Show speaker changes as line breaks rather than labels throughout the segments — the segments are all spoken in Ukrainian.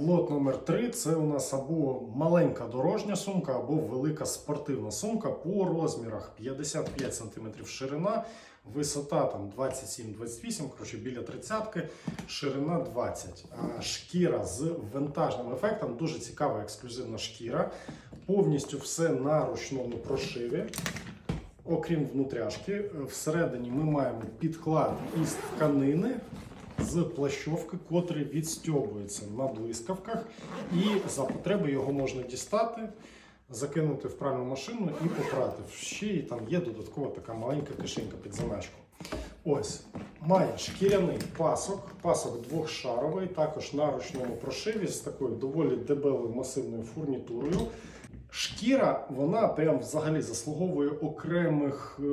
Лот номер 3 це у нас або маленька дорожня сумка, або велика спортивна сумка по розмірах 55 см ширина, висота там 27-28, коротше біля 30, ширина 20. А шкіра з винтажним ефектом, дуже цікава ексклюзивна шкіра. Повністю все на ручному прошиві. Окрім внутряшки, всередині ми маємо підклад із тканини з плащовки, котрий відстьобується на блискавках, і за потреби його можна дістати, закинути в пральну машину і попрати. Ще й там є додаткова така маленька кишенька під заначку. Ось має шкіряний пасок, пасок двохшаровий, також на ручному прошиві з такою доволі дебелою масивною фурнітурою. Шкіра, вона прям взагалі заслуговує окремих е,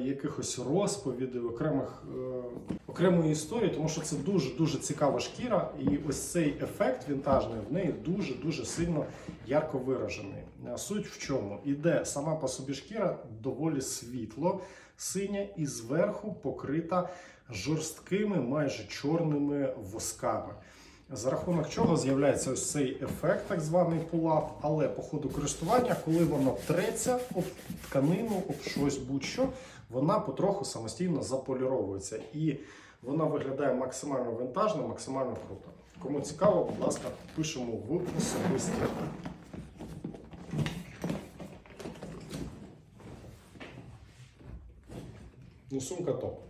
якихось розповідей, окремих е, окремої історії, тому що це дуже дуже цікава шкіра, і ось цей ефект вінтажний в неї дуже дуже сильно ярко виражений. Е, Суть в чому? Іде сама по собі шкіра доволі світло, синя і зверху покрита жорсткими, майже чорними восками. За рахунок чого з'являється ось цей ефект, так званий пулап, але по ходу користування, коли воно треться об тканину, об щось будь-що, вона потроху самостійно заполіровується. І вона виглядає максимально винтажно, максимально круто. Кому цікаво, будь ласка, пишемо в особисті. Ну, сумка топ.